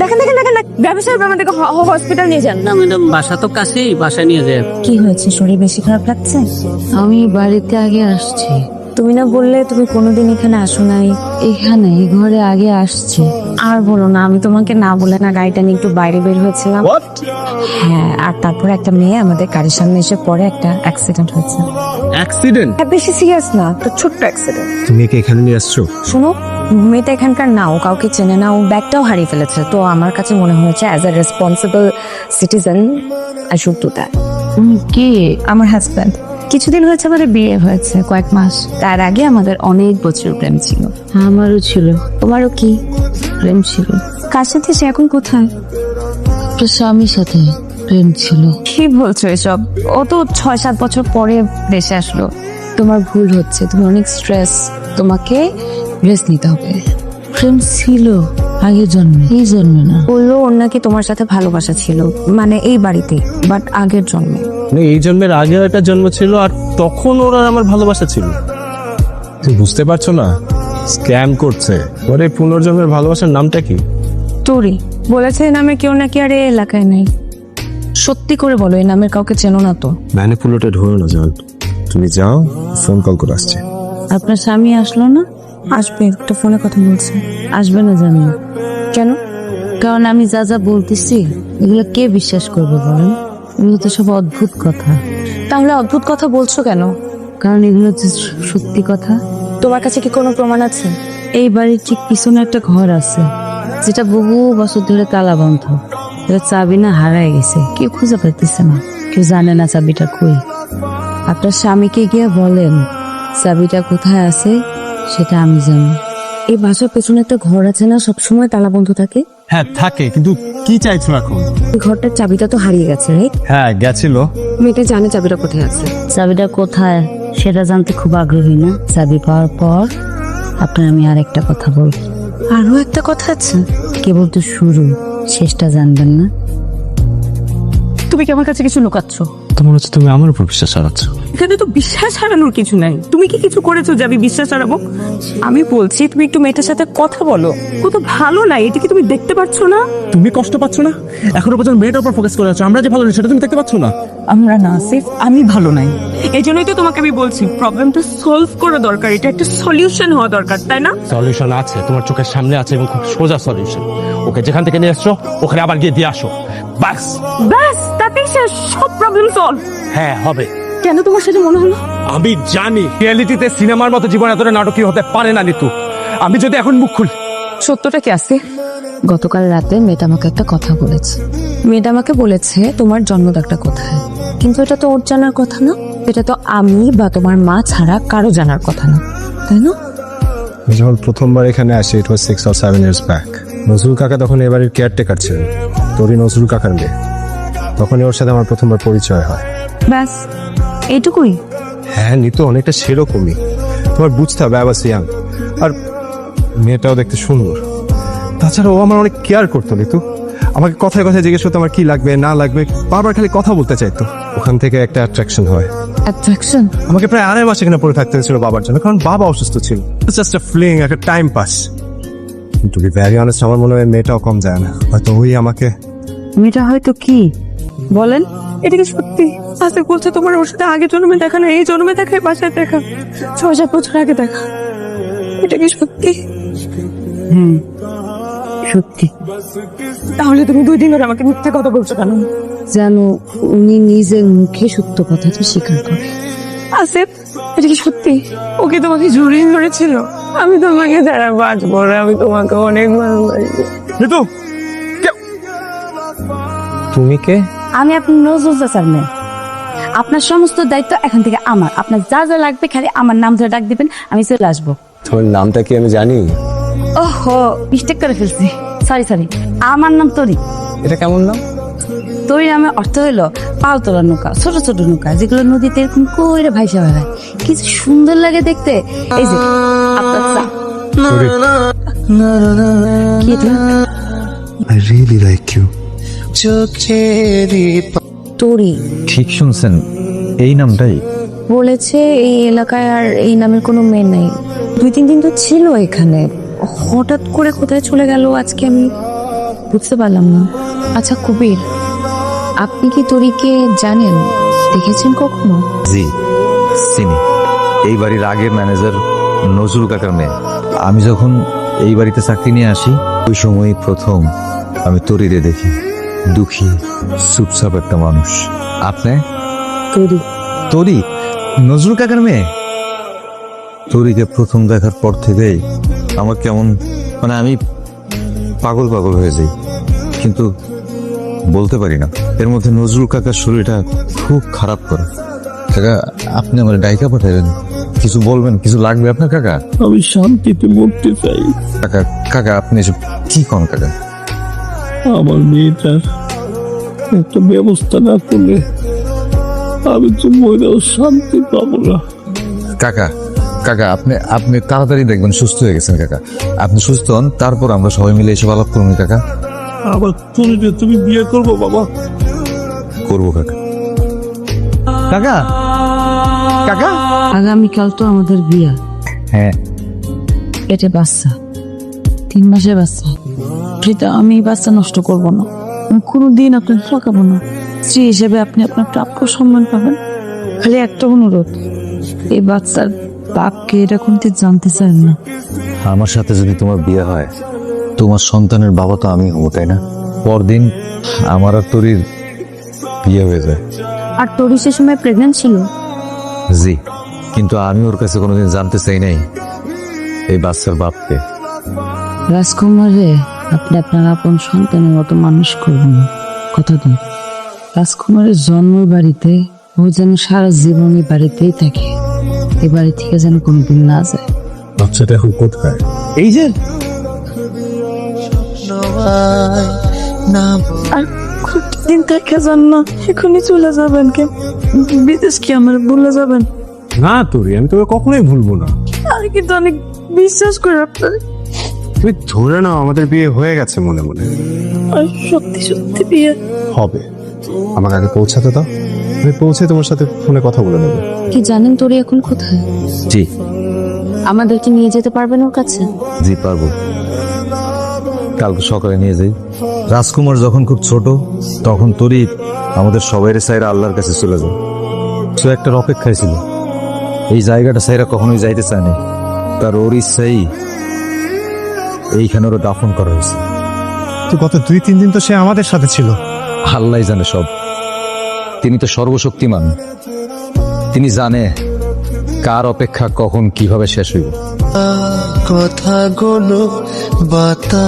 দেখেন দেখেন দেখেন ব্যবসা আমাদেরকে হসপিটাল নিয়ে যান। না ম্যাডাম বাসা তো কাছেই বাসা নিয়ে যায় কি হয়েছে? শরীর বেশি খারাপ লাগছে? আমি বাড়িতে আগে আসছি। তুমি না বললে তুমি কোনোদিন এখানে আসো নাই। এখানে? এই ঘরে আগে আসছি। আর বলো না আমি তোমাকে না বলে না গাড়িটা নিয়ে একটু বাইরে বের হয়েছিলাম। হ্যাঁ আর তারপর একটা মেয়ে আমাদের গাড়ির সামনে এসে পরে একটা অ্যাক্সিডেন্ট হয়েছে। অ্যাক্সিডেন্ট বেশি সিরিয়াস না তো ছোট্ট অ্যাক্সিডেন্ট তুমি একে এখানে নিয়ে আসছো? শোনো মেয়েটা এখানকার না ও কাউকে চেনে না ও ব্যাগটাও হারিয়ে ফেলেছে। তো আমার কাছে মনে হয়েছে as a responsible citizen I should do that কে? আমার হাজব্যান্ড কিছুদিন হয়েছে আমাদের বিয়ে হয়েছে কয়েক মাস। তার আগে আমাদের অনেক বছর প্রেম ছিল। আমারও ছিল। তোমারও কি? প্রেম ছিল। কার সাথে সে এখন কোথায়? তোর স্বামীর সাথে প্রেম ছিল। কি বলছো এসব? ও তো ছয় সাত বছর পরে দেশে আসলো। তোমার ভুল হচ্ছে তুমি অনেক স্ট্রেস তোমাকে রেস্ট নিতে হবে। প্রেম ছিল আগের জন্মে এই জন্মে না। বলল ওর নাকি তোমার সাথে ভালোবাসা ছিল মানে এই বাড়িতে বাট আগের জন্মে। এই জন্মের আগে একটা জন্ম ছিল আর তখন ওরা আমার ভালোবাসা ছিল। তুই বুঝতে পারছ না? স্ক্যাম করছে। ওরে পুনর্জন্মের ভালোবাসার নামটা কি? তোরি বলেছে এই নামে কেউ নাকি আর এই এলাকায় নেই। সত্যি করে বলো এই নামের কাউকে চেনো না তো। ম্যানিপুলেটেড হয়ে না যাও তুমি যাও ফোন কল করে আসছে। আপনার স্বামী আসলো না? আসবে একটা ফোনে কথা বলছে। আসবে না জানি। কেন? কারণ আমি যা যা বলতেছি এগুলো কে বিশ্বাস করবে বলেন? এগুলো তো সব অদ্ভুত কথা। তাহলে অদ্ভুত কথা বলছো কেন? কারণ এগুলো হচ্ছে সত্যি কথা। তোমার কাছে কি কোনো প্রমাণ আছে? এই বাড়ির ঠিক পিছনে একটা ঘর আছে যেটা বহু বছর ধরে তালা বন্ধ এটা চাবি না হারায় গেছে কেউ খুঁজে পাইতেছে না। কেউ জানে না চাবিটা কই। আপনার স্বামীকে গিয়ে বলেন চাবিটা কোথায় আছে সেটা আমি জানি। এই বাসার পেছনে একটা ঘর আছে না? সবসময় তালা বন্ধ থাকে। হ্যাঁ থাকে কিন্তু কি চাইছো এখন? ওই ঘরটার চাবিটা তো হারিয়ে গেছে রাইট হ্যাঁ গেছিল। মেয়েটা জানে চাবিটা কোথায় আছে। চাবিটা কোথায়? সেটা জানতে খুব আগ্রহী না? চাবি পাওয়ার পর আপনার আমি আর একটা কথা বলব। আরও একটা কথা আছে? কেবল তো শুরু শেষটা জানবেন না। তুমি কি আমার কাছে কিছু লুকাচ্ছ? তোমার হচ্ছে তুমি আমার উপর বিশ্বাস হারাচ্ছ। এখানে তো বিশ্বাস হারানোর কিছু নাই। তুমি কি কিছু করেছ যে আমি বিশ্বাস হারাবো? আমি বলছি তুমি একটু মেয়েটার সাথে কথা বলো। ও তো ভালো নাই এটা কি তুমি দেখতে পাচ্ছ না? তুমি কষ্ট পাচ্ছ না? এখনও পর্যন্ত মেয়েটার উপর ফোকাস করে আছো। আমরা যে ভালো নেই সেটা তুমি দেখতে পাচ্ছ না? আমরা না সিফ আমি ভালো নাই। এই জন্যই তো তোমাকে আমি বলছি প্রবলেমটা সলভ করা দরকার। এটা একটা সলিউশন হওয়া দরকার তাই না? সলিউশন আছে তোমার চোখের সামনে আছে এবং খুব সোজা সলিউশন ওকে যেখান থেকে নিয়ে এসছো ওখানে আবার গিয়ে দিয়ে আসো। বাস ব্যাস তাতেই সব প্রবলেম সলভ হ্যাঁ হবে। কেন তোমার সাথে মনে হলো? আমি জানি রিয়েলিটিতে সিনেমার মতো জীবন এতটা নাটকীয় হতে পারে না নিতু। আমি যদি এখন মুখ খুলি। সত্যটা কি আছে গতকাল রাতে মেয়েটা আমাকে একটা কথা বলেছে। মেয়েটা আমাকে বলেছে তোমার জন্মদাগটা কোথায়? কিন্তু এটা তো ওর জানার কথা না। এটা তো আমি বা তোমার মা ছাড়া কারও জানার কথা না। তাই না? যখন প্রথমবার এখানে আসি it was six or seven years back Nazrul কাকা তখন এবারের কেয়ারটেকার ছিলেন তোরই নজরুল কাকার মেয়ে। তখনই ওর সাথে আমার প্রথমবার পরিচয় হয়। ব্যাস এইটুকুই? হ্যাঁ নিতো অনেকটা সেরকমই। তোমার বুঝতে হবে আবার সিয়াং আর মেয়েটাও দেখতে সুন্দর। তাছাড়া ও আমার অনেক কেয়ার করতো নিতু। আমাকে কথায় কথায় জিজ্ঞেস করতো আমার কি লাগবে না লাগবে? বারবার খালি কথা বলতে চাইতো। ওখান থেকে একটা অ্যাট্রাকশন হয়। অ্যাট্রাকশন আমাকে প্রায় আড়াই মাস এখানে পড়ে থাকতে হয়েছিল বাবার জন্য কারণ বাবা অসুস্থ ছিল। জাস্ট আ ফ্লিং একটা time pass to be very honest আমার মনে হয় মেয়েটাও কম যায় না। হয়তো ওই আমাকে মেয়েটা হয়তো কি? বলেন। এটা কি সত্যি? আজকে বলছে তোমার ওর সাথে আগে জন্মে দেখা না এই জন্মে দেখা বাসায় দেখা। ছয় সাত বছর আগে দেখা। এটা কি সত্যি? সত্যি। তাহলে তুমি দুই দিন ধরে আমাকে মিথ্যা কথা বলছো কেন? যেন উনি নিজের মুখে সত্য কথাটা স্বীকার করে। আসিফ এটা কি সত্যি? ওকে তোমাকে জড়িয়ে ধরেছিল? আমি তোমাকে যারা বাঁচবো না আমি তোমাকে অনেক ভালোবাসি। তুমি কে? আমি আপনার নজরুল চাচার মেয়ে। আপনার সমস্ত দায়িত্ব এখন থেকে আমার। আপনার যা যা লাগবে খালি আমার নাম ধরে ডাক দিবেন আমি চলে আসব। তোমার নামটা কি আমি জানি? ওহো মিস্টেক করে ফেলছি। সরি সরি আমার নাম তরি। এটা কেমন নাম? তরি নামে অর্থ হইল পাল তোলা নৌকা ছোট ছোট নৌকা যেগুলো নদীতে এরকম কইরে ভাইসা বেড়ায়। কিছু সুন্দর লাগে দেখতে। এই যে আপনার চা। কি এটা? আই রিয়েলি লাইক ইউ তোরি। ঠিক শুনছেন এই নামটাই। বলেছে এই এলাকায় আর এই নামের কোনো মেয়ে নেই। দুই তিন দিন তো ছিল এখানে। হঠাৎ করে কোথায় চলে গেল আজকে আমি বুঝতে পারলাম না। আচ্ছা কবির আপনি কি তরিকে জানেন? দেখেছেন কখনো? জি চিনি। এই বাড়ির আগের ম্যানেজার নজরুল কাকার মেয়ে। আমি যখন এই বাড়িতে চাকরি নিয়ে আসি ওই সময় প্রথম আমি তরিরে দেখি। দুঃখী চুপচাপ একটা মানুষ। আপনি? তরি। তরি? নজরুল কাকার মেয়ে? তরিকে প্রথম দেখার পর থেকেই আমার কেমন মানে আমি পাগল পাগল হয়ে যাই। কিন্তু বলতে পারি না। এর মধ্যে নজরুল কাকার শরীরটা খুব খারাপ করে। কাকা আপনি আমার ডাইকা পাঠাবেন। কিছু বলবেন? কিছু লাগবে আপনার কাকা? আমি শান্তিতে মরতে চাই। কাকা কাকা আপনি এসব কি কন কাকা? আমার মেয়েটার একটা ব্যবস্থা না করলে আমি তো মরেও শান্তি পাবো না। কাকা কাকা আপনি আপনি তাড়াতাড়ি দেখবেন সুস্থ হয়ে গেছেন কাকা। আপনি সুস্থ হন তারপর আমরা সবাই মিলে এসব আলাপ করুন কাকা। আবার তুমি যে তুমি বিয়ে করব বাবা? করব কাকা। কাকা কাকা? আগামীকাল তো আমাদের বিয়া। হ্যাঁ। পেটে বাচ্চা তিন মাসের বাচ্চা। সেটা আমি বাচ্চা নষ্ট করব না। আমি কোনোদিন আপনার ঠকাবো না। স্ত্রী হিসেবে আপনি আপনার প্রাপ্য সম্মান পাবেন। খালি একটা অনুরোধ এই বাচ্চার বাপকে এটা কোনটি জানতে চান না। আমার সাথে যদি তোমার বিয়ে হয় তোমার সন্তানের বাবা তো আমি হব তাই না? পরদিন আমার আর তরির বিয়ে হয়ে যায়। আর তরি সে সময় প্রেগনেন্ট ছিল? জি কিন্তু আমি ওর কাছে কোনোদিন জানতে চাই নাই এই বাচ্চার বাপকে। রাজকুমারে আপনি আপনার আপন সন্তানের মতো মানুষ করবেন কথা দিন। রাজকুমারের জন্ম বাড়িতে ও যেন সারা জীবন এই বাড়িতেই থাকে। এই বাড়ি থেকে যেন কোনোদিন না যায়। বাচ্চাটা এখন কোথায়? এই যে। দিন থেকে যান না এখনই চলে যাবেন কে? বিদেশ কি আমার ভুলে যাবেন? না তোরে আমি তোকে কখনোই ভুলবো না। আর কিন্তু অনেক বিশ্বাস করি আপনার। তুমি ধরে নাও আমাদের বিয়ে হয়ে গেছে মনে মনে। আর সত্যি সত্যি বিয়ে? হবে। আমাকে আগে পৌঁছাতে দাও। আমি পৌঁছে তোমার সাথে ফোনে কথা বলে নেব। কি জানেন তরি এখন কোথায়? জি। আমাদেরকে নিয়ে যেতে পারবেন ওর কাছে? জি পারব। কালকে সকালে নিয়ে যাই। রাজকুমার যখন খুব ছোট তখন তরি আমাদের সবাইয়ের সাইরা আল্লাহর কাছে চলে যায়। সে একটা অপেক্ষায় ছিল এই জায়গাটা সাইরা কখনোই যাইতে চায়নি তার ওর ইচ্ছাই এইখানে ওরা দাফন করা হয়েছে। তো গত দুই তিন দিন তো সে আমাদের সাথে ছিল। আল্লাহ জানে সব। তিনি তো সর্বশক্তিমান। তিনি জানে কার অপেক্ষা কখন কীভাবে শেষ হইব। কথাগুলো বাতা